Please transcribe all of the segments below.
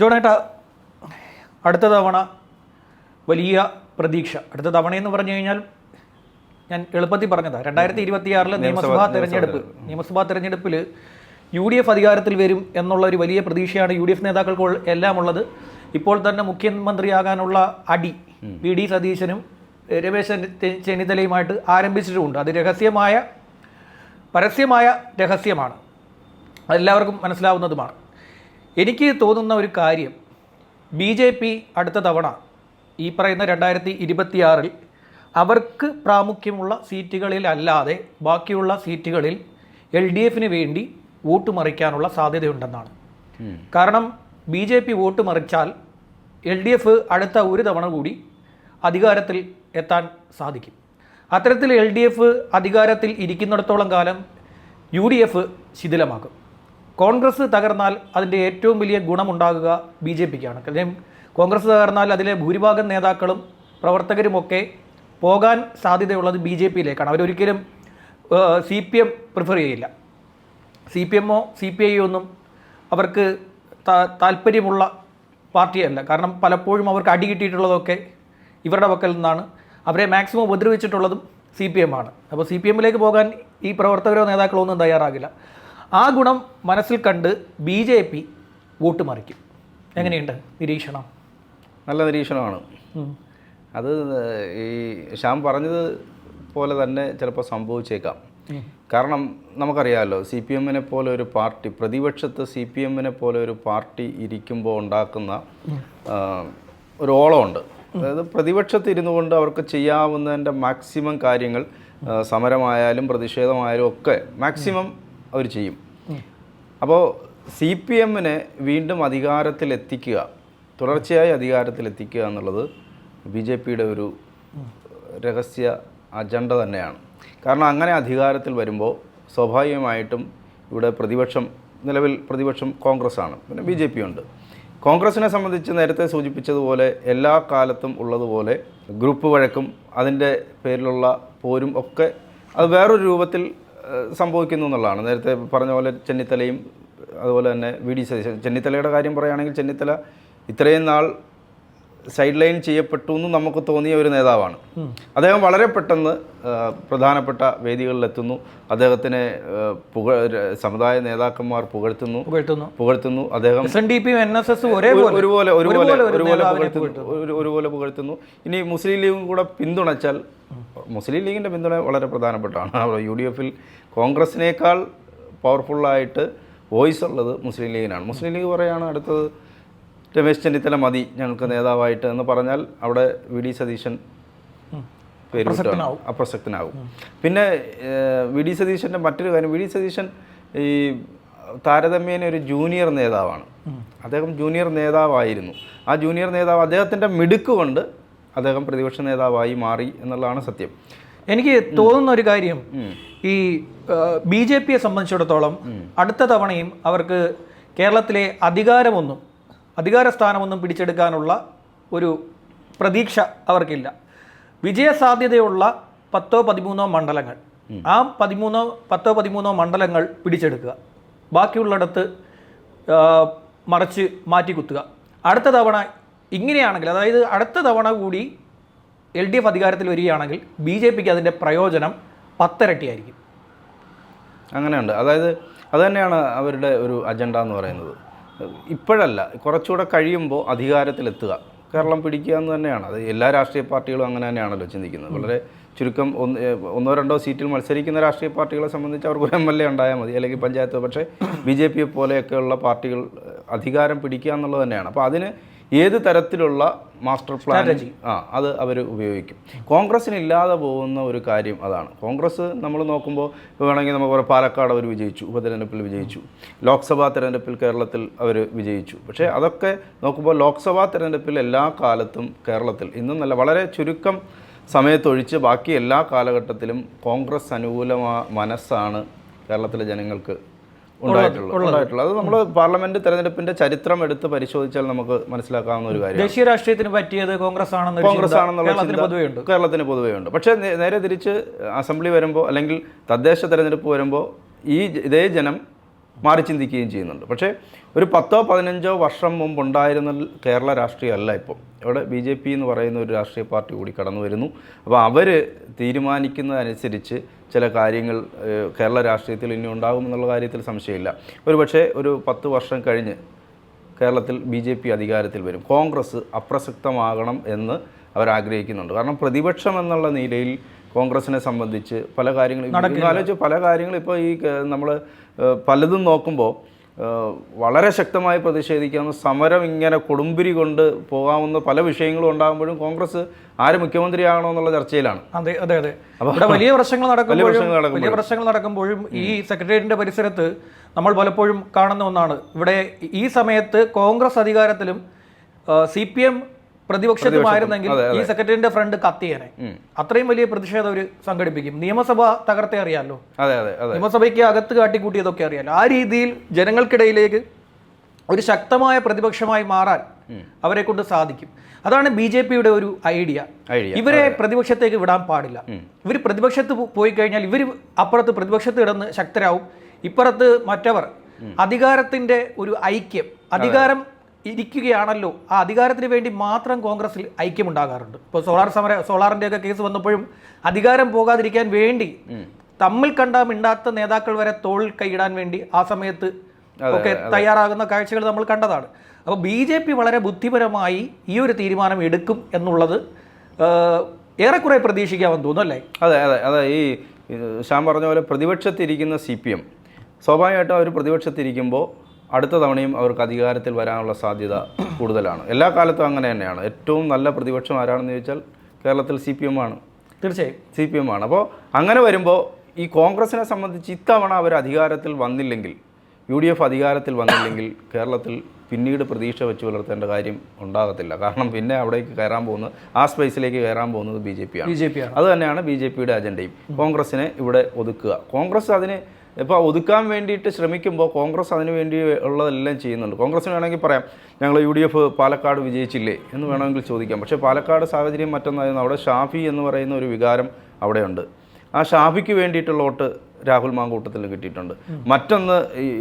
ജോണേട്ട അടുത്ത തവണ വലിയ പ്രതീക്ഷ. അടുത്ത തവണയെന്ന് പറഞ്ഞു കഴിഞ്ഞാൽ ഞാൻ എളുപ്പത്തിൽ പറഞ്ഞതാ. രണ്ടായിരത്തി ഇരുപത്തിയാറിലെ നിയമസഭാ തെരഞ്ഞെടുപ്പ്. നിയമസഭാ തെരഞ്ഞെടുപ്പിൽ യു ഡി എഫ് അധികാരത്തിൽ വരും എന്നുള്ള ഒരു വലിയ പ്രതീക്ഷയാണ് യു ഡി എഫ് നേതാക്കൾക്ക് എല്ലാം ഉള്ളത് ഇപ്പോൾ തന്നെ മുഖ്യമന്ത്രിയാകാനുള്ള അടി വി ഡി സതീശനും രമേശ് ചെന്നി- ചെന്നിത്തലയുമായിട്ട് ആരംഭിച്ചിട്ടുമുണ്ട്. അത് രഹസ്യമായ പരസ്യമായ രഹസ്യമാണ്. അതെല്ലാവർക്കും മനസ്സിലാവുന്നതുമാണ്. എനിക്ക് തോന്നുന്ന ഒരു കാര്യം. ബി ജെ പി അടുത്ത തവണ ഈ പറയുന്ന രണ്ടായിരത്തി ഇരുപത്തിയാറിൽ അവർക്ക് പ്രാമുഖ്യമുള്ള സീറ്റുകളിലല്ലാതെ ബാക്കിയുള്ള സീറ്റുകളിൽ എൽ ഡി എഫിന് വേണ്ടി വോട്ട് മറിക്കാനുള്ള സാധ്യതയുണ്ടെന്നാണ്. കാരണം ബി ജെ പി വോട്ട് മറിച്ചാൽ എൽ ഡി എഫ് അടുത്ത ഒരു തവണ കൂടി അധികാരത്തിൽ എത്താൻ സാധിക്കും. അത്തരത്തിൽ എൽ ഡി എഫ് അധികാരത്തിൽ ഇരിക്കുന്നിടത്തോളം കാലം യു ഡി എഫ് ശിഥിലമാക്കും. കോൺഗ്രസ് തകർന്നാൽ അതിന്റെ ഏറ്റവും വലിയ ഗുണമുണ്ടാകുക ബി ജെ പിക്കാണ്. കാര്യം കോൺഗ്രസ് തകർന്നാൽ അതിലെ ഭൂരിഭാഗം നേതാക്കളും പ്രവർത്തകരുമൊക്കെ പോകാൻ സാധ്യതയുള്ളത് ബി ജെ പിയിലേക്കാണ്. അവരൊരിക്കലും സി പി എം പ്രിഫർ ചെയ്യില്ല. സി പി എമ്മോ സി പി ഐ ഒന്നും അവർക്ക് താല്പര്യമുള്ള പാർട്ടിയല്ല. കാരണം പലപ്പോഴും അവർക്ക് അടി കിട്ടിയിട്ടുള്ളതൊക്കെ ഇവരുടെ പക്കൽ നിന്നാണ്. അവരെ മാക്സിമം ഉപദ്രവിച്ചിട്ടുള്ളതും സി പി എം ആണ്. അപ്പോൾ സി പി എമ്മിലേക്ക് പോകാൻ ഈ പ്രവർത്തകരോ നേതാക്കളോ ഒന്നും തയ്യാറാകില്ല. ആ ഗുണം മനസ്സിൽ കണ്ട് ബി ജെ പി വോട്ട് മറിക്കും. എങ്ങനെയുണ്ട് നിരീക്ഷണം? നല്ല നിരീക്ഷണമാണ്. അത് ഈ ശ്യാം പറഞ്ഞത് പോലെ തന്നെ ചിലപ്പോൾ സംഭവിച്ചേക്കാം. കാരണം നമുക്കറിയാമല്ലോ സി പി എമ്മിനെ പോലെ ഒരു പാർട്ടി പ്രതിപക്ഷത്ത് സി പി എമ്മിനെ പോലെ ഒരു പാർട്ടി ഇരിക്കുമ്പോൾ ഉണ്ടാക്കുന്ന ഒരു ഓളമുണ്ട്. അതായത് പ്രതിപക്ഷത്ത് ഇരുന്നു കൊണ്ട് അവർക്ക് ചെയ്യാവുന്നതിന്റെ മാക്സിമം കാര്യങ്ങൾ സമരമായാലും പ്രതിഷേധമായാലും ഒക്കെ മാക്സിമം അവർ ചെയ്യും. അപ്പോൾ സി പി എമ്മിനെ വീണ്ടും അധികാരത്തിലെത്തിക്കുക തുടർച്ചയായി അധികാരത്തിലെത്തിക്കുക എന്നുള്ളത് ബി ജെ പിയുടെ ഒരു രഹസ്യ അജണ്ട തന്നെയാണ്. കാരണം അങ്ങനെ അധികാരത്തിൽ വരുമ്പോൾ സ്വാഭാവികമായിട്ടും ഇവിടെ പ്രതിപക്ഷം നിലവിൽ പ്രതിപക്ഷം കോൺഗ്രസ് ആണ് പിന്നെ ബി ജെ പി ഉണ്ട്. കോൺഗ്രസിനെ സംബന്ധിച്ച് നേരത്തെ സൂചിപ്പിച്ചതുപോലെ എല്ലാ കാലത്തും ഉള്ളതുപോലെ ഗ്രൂപ്പ് വഴക്കും അതിന്റെ പേരിലുള്ള പോരും ഒക്കെ അത് വേറൊരു രൂപത്തിൽ സംഭവിക്കുന്നു എന്നുള്ളതാണ്. നേരത്തെ പറഞ്ഞ പോലെ ചെന്നിത്തലയും അതുപോലെ തന്നെ വി ഡി സതീശൻ. ചെന്നിത്തലയുടെ കാര്യം പറയുകയാണെങ്കിൽ ചെന്നിത്തല ഇത്രയും നാൾ സൈഡ് ലൈൻ ചെയ്യപ്പെട്ടു എന്ന് നമുക്ക് തോന്നിയ ഒരു നേതാവാണ്. അദ്ദേഹം വളരെ പെട്ടെന്ന് പ്രധാനപ്പെട്ട വേദികളിലെത്തുന്നു. അദ്ദേഹത്തിനെ പുക സമുദായ നേതാക്കന്മാർ പുകഴ്ത്തുന്നു. പുകഴ്ത്തുന്നു. പുകഴ്ത്തുന്നു. അദ്ദേഹം ഒരേപോലെ. ഒരുപോലെ ഒരുപോലെ പുകഴ്ത്തുന്നു. ഒരുപോലെ പുകഴ്ത്തുന്നു. ഇനി മുസ്ലിം ലീഗും കൂടെ പിന്തുണച്ചാൽ മുസ്ലിം ലീഗിന്റെ പിന്തുണ വളരെ പ്രധാനപ്പെട്ടാണ് യു ഡി എഫിൽ കോൺഗ്രസിനേക്കാൾ പവർഫുള്ളായിട്ട് വോയിസ് ഉള്ളത് മുസ്ലിം ലീഗിനാണ്. മുസ്ലിം ലീഗ് പറയുകയാണ് അടുത്തത് രമേശ് ചെന്നിത്തല മതി ഞങ്ങൾക്ക് നേതാവായിട്ട് എന്ന് പറഞ്ഞാൽ അവിടെ വി ഡി സതീശൻ പേര് വിട്ടാണ്. അപ്രസക്തനാകും പിന്നെ വി ഡി സതീശന്റെ മറ്റൊരു കാര്യം വി ഡി സതീശൻ ഈ താരതമ്യേന ഒരു ജൂനിയർ നേതാവാണ്. അദ്ദേഹം ജൂനിയർ നേതാവായിരുന്നു. ആ ജൂനിയർ നേതാവ് അദ്ദേഹത്തിന്റെ മിടുക്ക് കൊണ്ട് അദ്ദേഹം പ്രതിപക്ഷ നേതാവായി മാറി എന്നുള്ളതാണ് സത്യം. എനിക്ക് തോന്നുന്ന ഒരു കാര്യം ഈ ബി ജെ പിയെ സംബന്ധിച്ചിടത്തോളം അടുത്ത തവണയും അവർക്ക് കേരളത്തിലെ അധികാരമൊന്നും അധികാര സ്ഥാനമൊന്നും പിടിച്ചെടുക്കാനുള്ള ഒരു പ്രതീക്ഷ അവർക്കില്ല. വിജയസാധ്യതയുള്ള പത്തോ പതിമൂന്നോ മണ്ഡലങ്ങൾ. ആ പതിമൂന്നോ പത്തോ പതിമൂന്നോ മണ്ഡലങ്ങൾ പിടിച്ചെടുക്കുക. ബാക്കിയുള്ളിടത്ത് മറച്ച് മാറ്റിക്കുത്തുക. മാറ്റി കുത്തുക അടുത്ത തവണ ഇങ്ങനെയാണെങ്കിൽ അതായത് അടുത്ത തവണ കൂടി എൽ ഡി എഫ് അധികാരത്തിൽ വരികയാണെങ്കിൽ ബി ജെ പിക്ക് അതിന്റെ പ്രയോജനം പത്തിരട്ടിയായിരിക്കും. അങ്ങനെയുണ്ട്. അതായത് അതുതന്നെയാണ് അവരുടെ ഒരു അജണ്ട എന്ന് പറയുന്നത്. ഇപ്പോഴല്ല കുറച്ചുകൂടെ കഴിയുമ്പോൾ അധികാരത്തിലെത്തുക. കേരളം പിടിക്കുക എന്ന് തന്നെയാണ്. അത് എല്ലാ രാഷ്ട്രീയ പാർട്ടികളും അങ്ങനെ തന്നെയാണല്ലോ ചിന്തിക്കുന്നത്. വളരെ ചുരുക്കം ഒന്ന് ഒന്നോ രണ്ടോ സീറ്റിൽ മത്സരിക്കുന്ന രാഷ്ട്രീയ പാർട്ടികളെ സംബന്ധിച്ച് അവർക്ക് ഒരു എം എൽ എ ഉണ്ടായാൽ മതി അല്ലെങ്കിൽ പഞ്ചായത്ത്. പക്ഷേ ബി ജെ പിയെ പോലെയൊക്കെയുള്ള പാർട്ടികൾ അധികാരം പിടിക്കുക എന്നുള്ളത് തന്നെയാണ്. അപ്പോൾ അതിന് ഏത് തരത്തിലുള്ള മാസ്റ്റർ പ്ലാൻ ആ അത് അവർ ഉപയോഗിക്കും. കോൺഗ്രസ്സിന് ഇല്ലാതെ പോകുന്ന ഒരു കാര്യം അതാണ്. കോൺഗ്രസ് നമ്മൾ നോക്കുമ്പോൾ ഇപ്പോൾ വേണമെങ്കിൽ നമുക്ക് പറയാം പാലക്കാട് അവർ വിജയിച്ചു ഉപതെരഞ്ഞെടുപ്പിൽ വിജയിച്ചു ലോക്സഭാ തെരഞ്ഞെടുപ്പിൽ കേരളത്തിൽ അവർ വിജയിച്ചു. പക്ഷേ അതൊക്കെ നോക്കുമ്പോൾ ലോക്സഭാ തെരഞ്ഞെടുപ്പിൽ എല്ലാ കാലത്തും കേരളത്തിൽ ഇന്നും നല്ല വളരെ ചുരുക്കം സമയത്തൊഴിച്ച് ബാക്കി എല്ലാ കാലഘട്ടത്തിലും കോൺഗ്രസ് അനുകൂലമാ മനസ്സാണ് കേരളത്തിലെ ജനങ്ങൾക്ക് ഉണ്ടായിട്ടുള്ളത് അത് നമ്മൾ പാർലമെന്റ് തെരഞ്ഞെടുപ്പിന്റെ ചരിത്രം എടുത്ത് പരിശോധിച്ചാൽ നമുക്ക് മനസ്സിലാക്കാവുന്ന ഒരു കാര്യം ദേശീയ രാഷ്ട്രീയത്തിന് പറ്റിയത് കോൺഗ്രസ് ആണെന്ന് കോൺഗ്രസ് ആണെന്നുള്ള കേരളത്തിന് ചിന്ത പൊതുവെ ഉണ്ട്. കേരളത്തിന് പൊതുവേ ഉണ്ട്. പക്ഷേ നേരെ തിരിച്ച് അസംബ്ലി വരുമ്പോൾ അല്ലെങ്കിൽ തദ്ദേശ തെരഞ്ഞെടുപ്പ് വരുമ്പോൾ ഈ ഇതേ ജനം മാറി ചിന്തിക്കുകയും ചെയ്യുന്നുണ്ട്. പക്ഷേ ഒരു പത്തോ പതിനഞ്ചോ വർഷം മുമ്പ് ഉണ്ടായിരുന്ന കേരള രാഷ്ട്രീയമല്ല ഇപ്പോൾ ഇവിടെ ബി ജെ പി എന്ന് പറയുന്ന ഒരു രാഷ്ട്രീയ പാർട്ടി കൂടി കടന്നു വരുന്നു. അപ്പോൾ അവർ തീരുമാനിക്കുന്നതനുസരിച്ച് ചില കാര്യങ്ങൾ കേരള രാഷ്ട്രീയത്തിൽ ഇനി ഉണ്ടാകും എന്നുള്ള കാര്യത്തിൽ സംശയമില്ല. ഒരു പക്ഷേ ഒരു പത്ത് വർഷം കഴിഞ്ഞ് കേരളത്തിൽ ബി ജെ പി അധികാരത്തിൽ വരും. കോൺഗ്രസ് അപ്രസക്തമാകണം എന്ന് അവർ ആഗ്രഹിക്കുന്നുണ്ട്. കാരണം പ്രതിപക്ഷം എന്നുള്ള നിലയിൽ കോൺഗ്രസിനെ സംബന്ധിച്ച് പല കാര്യങ്ങളും ആലോചിച്ച് പല കാര്യങ്ങളും ഇപ്പോൾ ഈ നമ്മൾ പലതും നോക്കുമ്പോൾ വളരെ ശക്തമായി പ്രതിഷേധിക്കാവുന്ന സമരം ഇങ്ങനെ കൊടുമ്പിരി കൊണ്ട് പോകാവുന്ന പല വിഷയങ്ങളും ഉണ്ടാകുമ്പോഴും കോൺഗ്രസ് ആര് മുഖ്യമന്ത്രിയാകണോ എന്നുള്ള ചർച്ചയിലാണ്. അതെ അതെ അതെ. ഇവിടെ വലിയ പ്രശ്നങ്ങൾ നടക്കുമ്പോഴും. വലിയ പ്രശ്നങ്ങൾ നടക്കുമ്പോഴും ഈ സെക്രട്ടേറിയറ്റിന്റെ പരിസരത്ത് നമ്മൾ പലപ്പോഴും കാണുന്ന ഒന്നാണ്. ഇവിടെ ഈ സമയത്ത് കോൺഗ്രസ് അധികാരത്തിലും സി പി എം പ്രതിപക്ഷത്തുമായിരുന്നെങ്കിൽ ഈ സെക്രട്ടറിന്റെ ഫ്രണ്ട് കത്തിയനെ അത്രയും വലിയ പ്രതിഷേധം അവർ സംഘടിപ്പിക്കും. നിയമസഭ തകർത്തെ അറിയാമല്ലോ നിയമസഭയ്ക്ക് അകത്ത് കാട്ടിക്കൂട്ടിയതൊക്കെ അറിയാലോ? ആ രീതിയിൽ ജനങ്ങൾക്കിടയിലേക്ക് ഒരു ശക്തമായ പ്രതിപക്ഷമായി മാറാൻ അവരെ കൊണ്ട് സാധിക്കും. അതാണ് ബി ജെ പിയുടെ ഒരു ഐഡിയ. ഐഡിയ. ഇവരെ പ്രതിപക്ഷത്തേക്ക് വിടാൻ പാടില്ല. ഇവർ പ്രതിപക്ഷത്ത് പോയി കഴിഞ്ഞാൽ ഇവർ അപ്പുറത്ത് പ്രതിപക്ഷത്ത് കിടന്ന് ശക്തരാവും. ഇപ്പുറത്ത് മറ്റവർ. അധികാരത്തിന്റെ ഒരു ഐക്യം അധികാരം ഇരിക്കുകയാണല്ലോ. ആ അധികാരത്തിന് വേണ്ടി മാത്രം കോൺഗ്രസിൽ ഐക്യമുണ്ടാകാറുണ്ട്. ഇപ്പോൾ സോളാർ സമര സോളാറിന്റെയൊക്കെ കേസ് വന്നപ്പോഴും അധികാരം പോകാതിരിക്കാൻ വേണ്ടി തമ്മിൽ കണ്ട മിണ്ടാത്ത നേതാക്കൾ വരെ തോൾ കൈയിടാൻ വേണ്ടി ആ സമയത്ത് ഒക്കെ തയ്യാറാകുന്ന കാഴ്ചകൾ നമ്മൾ കണ്ടതാണ്. അപ്പോൾ ബി ജെ പി വളരെ ബുദ്ധിപരമായി ഈ ഒരു തീരുമാനം എടുക്കും എന്നുള്ളത് ഏറെക്കുറെ പ്രതീക്ഷിക്കാമെന്ന് തോന്നുന്നു അല്ലേ? അതെ അതെ അതെ. ഈ ശ്യാം പറഞ്ഞ പോലെ പ്രതിപക്ഷത്തിരിക്കുന്ന സി പി എം. സ്വാഭാവികമായിട്ടും അവർ പ്രതിപക്ഷത്തിരിക്കുമ്പോൾ അടുത്ത തവണയും അവർക്ക് അധികാരത്തിൽ വരാനുള്ള സാധ്യത കൂടുതലാണ്. എല്ലാ കാലത്തും അങ്ങനെ തന്നെയാണ്. ഏറ്റവും നല്ല പ്രതിപക്ഷം ആരാണെന്ന് ചോദിച്ചാൽ കേരളത്തിൽ സി പി എം ആണ്. തീർച്ചയായും. സി പി എം ആണ്. അപ്പോൾ അങ്ങനെ വരുമ്പോൾ ഈ കോൺഗ്രസിനെ സംബന്ധിച്ച് ഇത്തവണ അവർ അധികാരത്തിൽ വന്നില്ലെങ്കിൽ യു ഡി എഫ് അധികാരത്തിൽ വന്നില്ലെങ്കിൽ കേരളത്തിൽ പിന്നീട് പ്രതീക്ഷ വെച്ച് പുലർത്തേണ്ട കാര്യം ഉണ്ടാകത്തില്ല. കാരണം പിന്നെ അവിടേക്ക് കയറാൻ പോകുന്നത് ആ സ്പേസിലേക്ക് കയറാൻ പോകുന്നത് ബി ജെ പി ആണ്. ബി ജെ പി അത് തന്നെയാണ് ബി ജെ പിയുടെ അജണ്ടയും. കോൺഗ്രസിനെ ഇവിടെ ഒതുക്കുക. കോൺഗ്രസ് അതിന് ഇപ്പോൾ ഒതുക്കാൻ വേണ്ടിയിട്ട് ശ്രമിക്കുമ്പോൾ കോൺഗ്രസ് അതിന് വേണ്ടി ഉള്ളതെല്ലാം ചെയ്യുന്നുണ്ട്. കോൺഗ്രസ്സിന് വേണമെങ്കിൽ പറയാം ഞങ്ങൾ യു ഡി എഫ് പാലക്കാട് വിജയിച്ചില്ലേ? എന്ന് വേണമെങ്കിൽ ചോദിക്കാം. പക്ഷേ പാലക്കാട് സാഹചര്യം മറ്റൊന്നായിരുന്നു. അവിടെ ഷാഫി എന്ന് പറയുന്ന ഒരു വികാരം അവിടെയുണ്ട്. ആ ഷാഫിക്ക് വേണ്ടിയിട്ടുള്ള വോട്ട് രാഹുൽ മാങ്കൂട്ടത്തിൽ കിട്ടിയിട്ടുണ്ട്. മറ്റൊന്ന്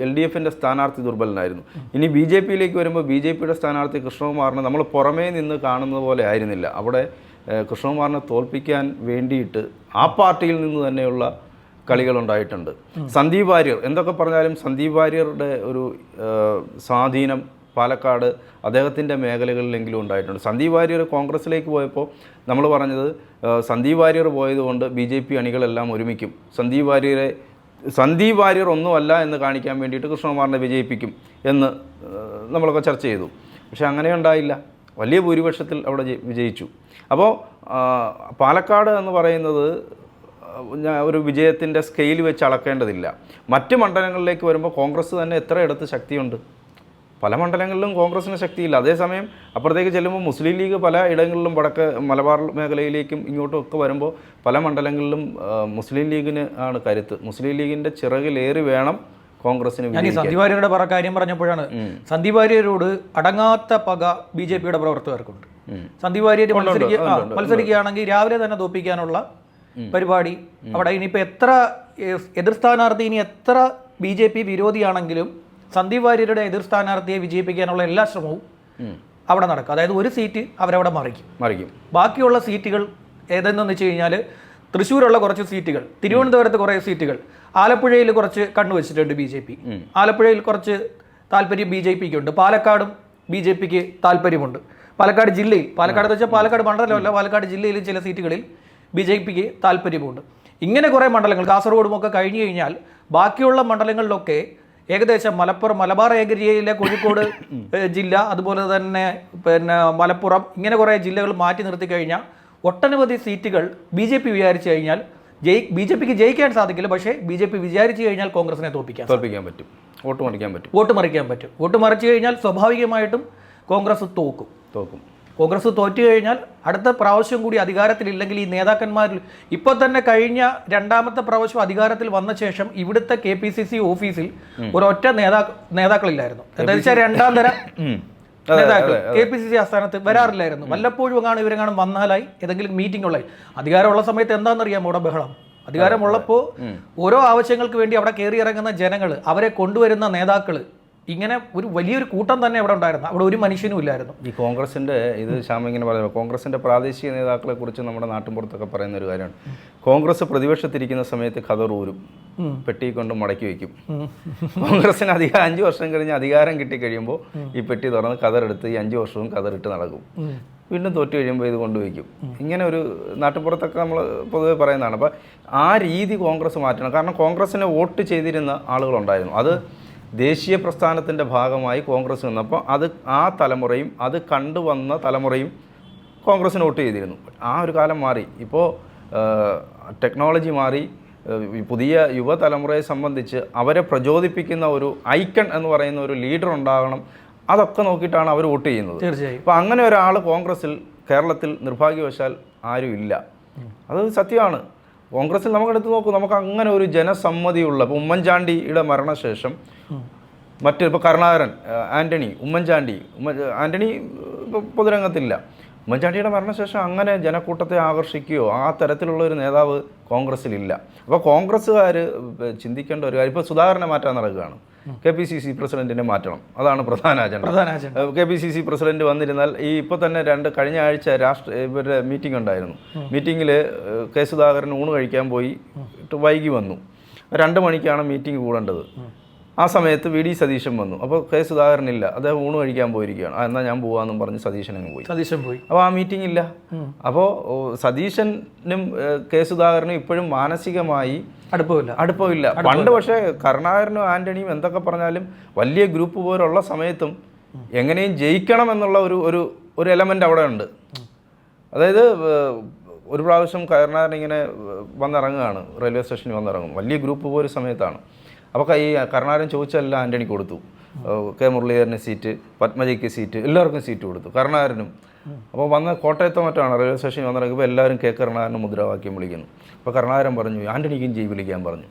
എൽ ഡി എഫിന്റെ സ്ഥാനാർത്ഥി ദുർബലനായിരുന്നു. ഇനി ബി ജെ പിയിലേക്ക് വരുമ്പോൾ ബി ജെ പിയുടെ സ്ഥാനാർത്ഥി കൃഷ്ണകുമാറിനെ നമ്മൾ പുറമേ നിന്ന് കാണുന്നത് പോലെ ആയിരുന്നില്ല. അവിടെ കൃഷ്ണകുമാറിനെ തോൽപ്പിക്കാൻ വേണ്ടിയിട്ട് ആ പാർട്ടിയിൽ നിന്ന് തന്നെയുള്ള കളികളുണ്ടായിട്ടുണ്ട്. സന്ദീപ് വാര്യർ എന്തൊക്കെ പറഞ്ഞാലും സന്ദീപ് വാര്യറുടെ ഒരു സ്വാധീനം പാലക്കാട് അദ്ദേഹത്തിന്റെ മേഖലകളിലെങ്കിലും ഉണ്ടായിട്ടുണ്ട്. സന്ദീപ് വാര്യർ കോൺഗ്രസ്സിലേക്ക് പോയപ്പോൾ നമ്മൾ പറഞ്ഞത് സന്ദീപ് വാര്യർ പോയതുകൊണ്ട് ബി ജെ പി അണികളെല്ലാം ഒരുമിക്കും. സന്ദീപ് വാര്യരെ സന്ദീപ് വാര്യർ ഒന്നുമല്ല എന്ന് കാണിക്കാൻ വേണ്ടിയിട്ട് കൃഷ്ണകുമാറിനെ വിജയിപ്പിക്കും എന്ന് നമ്മളൊക്കെ ചർച്ച ചെയ്തു. പക്ഷേ അങ്ങനെ ഉണ്ടായില്ല. വലിയ ഭൂരിപക്ഷത്തിൽ അവിടെ ജയി- വിജയിച്ചു. അപ്പോൾ പാലക്കാട് എന്ന് പറയുന്നത് ഒരു വിജയത്തിന്റെ സ്കെയിൽ വെച്ച് അളക്കേണ്ടതില്ല. മറ്റ് മണ്ഡലങ്ങളിലേക്ക് വരുമ്പോൾ കോൺഗ്രസ് തന്നെ എത്ര ഇടത്ത് ശക്തിയുണ്ട്? പല മണ്ഡലങ്ങളിലും കോൺഗ്രസിന് ശക്തിയില്ല. അതേസമയം അപ്പുറത്തേക്ക് ചെല്ലുമ്പോൾ മുസ്ലിം ലീഗ് പല ഇടങ്ങളിലും വടക്ക് മലബാർ മേഖലയിലേക്കും ഇങ്ങോട്ടും ഒക്കെ വരുമ്പോൾ പല മണ്ഡലങ്ങളിലും മുസ്ലിം ലീഗിന് ആണ് കരുത്ത്. മുസ്ലിം ലീഗിന്റെ ചിറകിലേറി വേണം കോൺഗ്രസിന് ഞാൻ ഈ വിജയിക്കാൻ. സന്ദീപ് വാര്യരുടെ പറ കാര്യം പറഞ്ഞപ്പോഴാണ് സന്ദീപ് വാര്യരോട് അടങ്ങാത്ത പക ബി ജെ പിയുടെ പ്രവർത്തകർക്കുണ്ട്. സന്ദീപ് വാര്യർ മത്സരിക്കുക മത്സരിക്കുകയാണെങ്കിൽ രാവിലെ തന്നെ തോപ്പിക്കാനുള്ള പരിപാടി. അവിടെ ഇനിയിപ്പോൾ എത്ര എതിർ സ്ഥാനാർത്ഥി ഇനി എത്ര ബി ജെ പി വിരോധിയാണെങ്കിലും സന്ദീപ് വാര്യരുടെ എതിർ സ്ഥാനാർത്ഥിയെ വിജയിപ്പിക്കാനുള്ള എല്ലാ ശ്രമവും. അവിടെ നടക്കും. അതായത് ഒരു സീറ്റ് അവരവിടെ മറിക്കും. മറിക്കും. ബാക്കിയുള്ള സീറ്റുകൾ ഏതെന്ന് വെച്ച് കഴിഞ്ഞാൽ തൃശ്ശൂരുള്ള കുറച്ച് സീറ്റുകൾ തിരുവനന്തപുരത്ത് കുറേ സീറ്റുകൾ ആലപ്പുഴയിൽ കുറച്ച് കണ്ണുവച്ചിട്ടുണ്ട് ബി ജെ പി. ആലപ്പുഴയിൽ കുറച്ച് താല്പര്യം ബി ജെ പിക്ക് ഉണ്ട് പാലക്കാടും ബി ജെ പിക്ക് താല്പര്യമുണ്ട്. പാലക്കാട് ജില്ലയിൽ പാലക്കാട് എന്ന് വെച്ചാൽ പാലക്കാട് മണ്ഡലമല്ല പാലക്കാട് ജില്ലയിൽ ചില സീറ്റുകളിൽ ബി ജെ പിക്ക് താല്പര്യമുണ്ട്. ഇങ്ങനെ കുറേ മണ്ഡലങ്ങൾ കാസർഗോഡും ഒക്കെ കഴിഞ്ഞു കഴിഞ്ഞാൽ ബാക്കിയുള്ള മണ്ഡലങ്ങളിലൊക്കെ ഏകദേശം മലപ്പുറം മലബാർ ഏരിയയിലെ കോഴിക്കോട് ജില്ല അതുപോലെ തന്നെ പിന്നെ മലപ്പുറം ഇങ്ങനെ കുറേ ജില്ലകൾ മാറ്റി നിർത്തി കഴിഞ്ഞാൽ ഒട്ടനവധി സീറ്റുകൾ ബി ജെ പി വിചാരിച്ചു കഴിഞ്ഞാൽ ജയി ബി ജെ പിക്ക് ജയിക്കാൻ സാധിക്കില്ല. പക്ഷേ ബി ജെ പി വിചാരിച്ചു കഴിഞ്ഞാൽ കോൺഗ്രസിനെ തോൽപ്പിക്കാം തോൽപ്പിക്കാൻ പറ്റും. വോട്ട് മറിക്കാൻ പറ്റും. വോട്ട് മറിക്കാൻ പറ്റും. വോട്ട് മറിച്ചു കഴിഞ്ഞാൽ സ്വാഭാവികമായിട്ടും കോൺഗ്രസ് തോക്കും. തോക്കും. കോൺഗ്രസ് തോറ്റു കഴിഞ്ഞാൽ അടുത്ത പ്രാവശ്യം കൂടി അധികാരത്തിലില്ലെങ്കിൽ ഈ നേതാക്കന്മാരിൽ ഇപ്പോൾ തന്നെ കഴിഞ്ഞ രണ്ടാമത്തെ പ്രാവശ്യം അധികാരത്തിൽ വന്ന ശേഷം ഇവിടുത്തെ കെ പി സി സി ഓഫീസിൽ ഒരൊറ്റ നേതാ നേതാക്കളില്ലായിരുന്നു. എന്താ വെച്ചാൽ രണ്ടാം തര നേതാക്കൾ കെ പി സി സി ആസ്ഥാനത്ത് വരാറില്ലായിരുന്നു. വല്ലപ്പോഴും കാണും ഇവരെങ്ങാനും വന്നാലായി ഏതെങ്കിലും മീറ്റിംഗ് ഉള്ളായി. അധികാരമുള്ള സമയത്ത് എന്താണെന്നറിയാമോ അവിടെ ബഹളം? അധികാരമുള്ളപ്പോൾ ഓരോ ആവശ്യങ്ങൾക്ക് വേണ്ടി അവിടെ കയറി ഇറങ്ങുന്ന ജനങ്ങൾ അവരെ കൊണ്ടുവരുന്ന നേതാക്കൾ ഇങ്ങനെ ഒരു വലിയൊരു കൂട്ടം തന്നെ അവിടെ ഉണ്ടായിരുന്നു. അവിടെ ഒരു മനുഷ്യനും ഇല്ലായിരുന്നു. ഈ കോൺഗ്രസിന്റെ ഇത് ശ്യാമ ഇങ്ങനെ പറയുന്നത് കോൺഗ്രസിന്റെ പ്രാദേശിക നേതാക്കളെ കുറിച്ച് നമ്മുടെ നാട്ടിൻപുറത്തൊക്കെ പറയുന്ന ഒരു കാര്യമാണ്. കോൺഗ്രസ് പ്രതിപക്ഷത്തിരിക്കുന്ന സമയത്ത് ഖദറൂരും പെട്ടി കൊണ്ട് മടക്കി വയ്ക്കും. കോൺഗ്രസിന് അധികം അഞ്ച് വർഷം കഴിഞ്ഞ് അധികാരം കിട്ടിക്കഴിയുമ്പോൾ ഈ പെട്ടി തുറന്ന് കതറെടുത്ത് ഈ അഞ്ച് വർഷവും കതറിട്ട് നടക്കും. വീണ്ടും തോറ്റു കഴിയുമ്പോൾ ഇത് കൊണ്ടുവയ്ക്കും ഇങ്ങനെ ഒരു നാട്ടിൻപുറത്തൊക്കെ നമ്മൾ പൊതുവെ പറയുന്നതാണ്. അപ്പോൾ ആ രീതി കോൺഗ്രസ് മാറ്റണം. കാരണം കോൺഗ്രസിനെ വോട്ട് ചെയ്തിരുന്ന ആളുകളുണ്ടായിരുന്നു. അത് ദേശീയ പ്രസ്ഥാനത്തിന്റെ ഭാഗമായി കോൺഗ്രസ് നിന്നപ്പോൾ അത് ആ തലമുറയും അത് കണ്ടുവന്ന തലമുറയും കോൺഗ്രസ്സിന് വോട്ട് ചെയ്തിരുന്നു. ആ ഒരു കാലം മാറി. ഇപ്പോൾ ടെക്നോളജി മാറി. പുതിയ യുവതലമുറയെ സംബന്ധിച്ച് അവരെ പ്രചോദിപ്പിക്കുന്ന ഒരു ഐക്കൺ എന്ന് പറയുന്ന ഒരു ലീഡർ ഉണ്ടാകണം. അതൊക്കെ നോക്കിയിട്ടാണ് അവർ വോട്ട് ചെയ്യുന്നത്. തീർച്ചയായും. അപ്പോൾ അങ്ങനെ ഒരാൾ കോൺഗ്രസ്സിൽ കേരളത്തിൽ നിർഭാഗ്യവശാൽ ആരും ഇല്ല. അത് സത്യമാണ്. കോൺഗ്രസിൽ നമുക്ക് എടുത്ത് നോക്കൂ നമുക്ക് അങ്ങനെ ഒരു ജനസമ്മതിയുള്ള ഇപ്പോൾ ഉമ്മൻചാണ്ടിയുടെ മരണശേഷം മറ്റു ഇപ്പോൾ കരുണാകരൻ ആന്റണി ഉമ്മൻചാണ്ടി ഉമ്മ ആന്റണി ഇപ്പോൾ പൊതുരംഗത്തില്ല. ഉമ്മൻചാണ്ടിയുടെ മരണശേഷം അങ്ങനെ ജനക്കൂട്ടത്തെ ആകർഷിക്കുകയോ ആ തരത്തിലുള്ള ഒരു നേതാവ് കോൺഗ്രസ്സിലില്ല. അപ്പോൾ കോൺഗ്രസ്സുകാർ ചിന്തിക്കേണ്ട ഒരു കാര്യം ഇപ്പോൾ സുധാകരനെ മാറ്റാൻ നടക്കുകയാണ്. കെ പി സി സി പ്രസിഡന്റിനെ മാറ്റണം. അതാണ് പ്രധാന അജണ്ട. പ്രധാന agenda. K P C C president വന്നിരുന്നാൽ ഈ ഇപ്പോൾ തന്നെ രണ്ട് കഴിഞ്ഞ ആഴ്ച രാഷ്ട്ര ഇവരുടെ മീറ്റിംഗ് ഉണ്ടായിരുന്നു. മീറ്റിങ്ങിൽ കെ സുധാകരൻ ഊണ് കഴിക്കാൻ പോയി വൈകി വന്നു. രണ്ട് മണിക്കാണ് മീറ്റിംഗ് കൂടേണ്ടത്. ആ സമയത്ത് വി ഡി സതീശൻ വന്നു. അപ്പോൾ കെ സുധാകരൻ ഇല്ല അദ്ദേഹം ഊണ് കഴിക്കാൻ പോയിരിക്കുകയാണ്. എന്നാൽ ഞാൻ പോവാന്നും പറഞ്ഞ് സതീശൻ അങ്ങ് പോയി. സതീശൻ പോയി. അപ്പോൾ ആ മീറ്റിംഗ് ഇല്ല. അപ്പോൾ സതീശനും കെ സുധാകരനും ഇപ്പോഴും മാനസികമായി അടുപ്പമില്ല. അടുപ്പമില്ല. പണ്ട് പക്ഷേ കരുണാകരനും ആന്റണിയും എന്തൊക്കെ പറഞ്ഞാലും വലിയ ഗ്രൂപ്പ് പോലുള്ള സമയത്തും എങ്ങനെയും ജയിക്കണം എന്നുള്ള ഒരു ഒരു ഒരു എലമെന്റ് അവിടെ ഉണ്ട്. അതായത് ഒരു പ്രാവശ്യം കരുണാകരൻ ഇങ്ങനെ വന്നിറങ്ങുകയാണ്. റെയിൽവേ സ്റ്റേഷനിൽ വന്നിറങ്ങും. വലിയ ഗ്രൂപ്പ് പോയ സമയത്താണ്. അപ്പോൾ ഈ കരുണാകരൻ ചോദിച്ചല്ല ആന്റണി കൊടുത്തു. കെ മുരളീധരന് സീറ്റ് പത്മജയ്ക്ക് സീറ്റ് എല്ലാവർക്കും സീറ്റ് കൊടുത്തു കരുണാകരനും. അപ്പോൾ വന്ന കോട്ടയത്തോ മറ്റാണ് റെയിൽവേ സ്റ്റേഷനിൽ വന്നിറങ്ങിയപ്പോൾ എല്ലാവരും കെ കരുണാകരന് മുദ്രാവാക്യം വിളിക്കുന്നു. അപ്പോൾ കരുണാകരൻ പറഞ്ഞു ആന്റണിക്കും ജയ് വിളിക്കാൻ പറഞ്ഞു.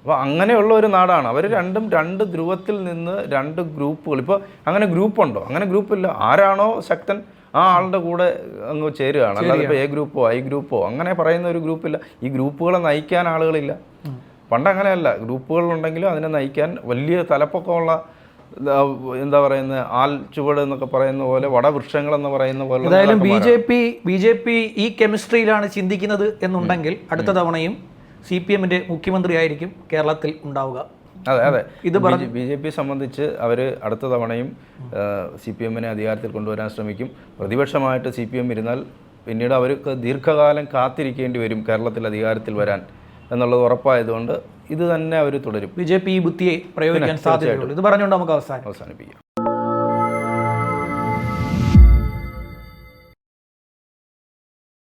അപ്പോൾ അങ്ങനെയുള്ള ഒരു നാടാണ്. അവർ രണ്ടും രണ്ട് ധ്രുവത്തിൽ നിന്ന് രണ്ട് ഗ്രൂപ്പുകൾ. ഇപ്പോൾ അങ്ങനെ ഗ്രൂപ്പുണ്ടോ? അങ്ങനെ ഗ്രൂപ്പില്ല. ആരാണോ ശക്തൻ ആ ആളുടെ കൂടെ അങ്ങ് ചേരുകയാണ്. അല്ലാതെ ഇപ്പോൾ എ ഗ്രൂപ്പോ ഐ ഗ്രൂപ്പോ അങ്ങനെ പറയുന്ന ഒരു ഗ്രൂപ്പില്ല. ഈ ഗ്രൂപ്പുകളെ നയിക്കാൻ ആളുകളില്ല. പണ്ട് അങ്ങനെയല്ല ഗ്രൂപ്പുകളുണ്ടെങ്കിലും അതിനെ നയിക്കാൻ വലിയ തലപ്പൊക്കമുള്ള എന്താ പറയുന്ന ആൽ ചുവട് എന്നൊക്കെ പറയുന്ന പോലെ വടവൃക്ഷങ്ങൾ എന്ന് പറയുന്ന പോലെ എന്തായാലും B J P B J P ഈ കെമിസ്ട്രിയിലാണ് ചിന്തിക്കുന്നത് എന്നുണ്ടെങ്കിൽ അടുത്ത തവണയും സി പി എമ്മിന്റെ മുഖ്യമന്ത്രിയായിരിക്കും കേരളത്തിൽ ഉണ്ടാവുക. അതെ അതെ. ഇത് ബി ജെ പി സംബന്ധിച്ച് അവർ അടുത്ത തവണയും സി പി എമ്മിനെ അധികാരത്തിൽ കൊണ്ടുവരാൻ ശ്രമിക്കും. പ്രതിപക്ഷമായിട്ട് സി പി എം ഇരുന്നാൽ പിന്നീട് അവർക്ക് ദീർഘകാലം കാത്തിരിക്കേണ്ടി വരും കേരളത്തിൽ അധികാരത്തിൽ വരാൻ. എന്നുള്ളത് ഉറപ്പായതുകൊണ്ട് ഇത് തന്നെ അവർ തുടരും. ബി ജെ പി ഈ ബുദ്ധിയെ പ്രയോഗിക്കാൻ സാധ്യതയുള്ളൂ. ഇത് പറഞ്ഞുകൊണ്ട് നമുക്ക് അവസാനം അവസാനിപ്പിക്കാം.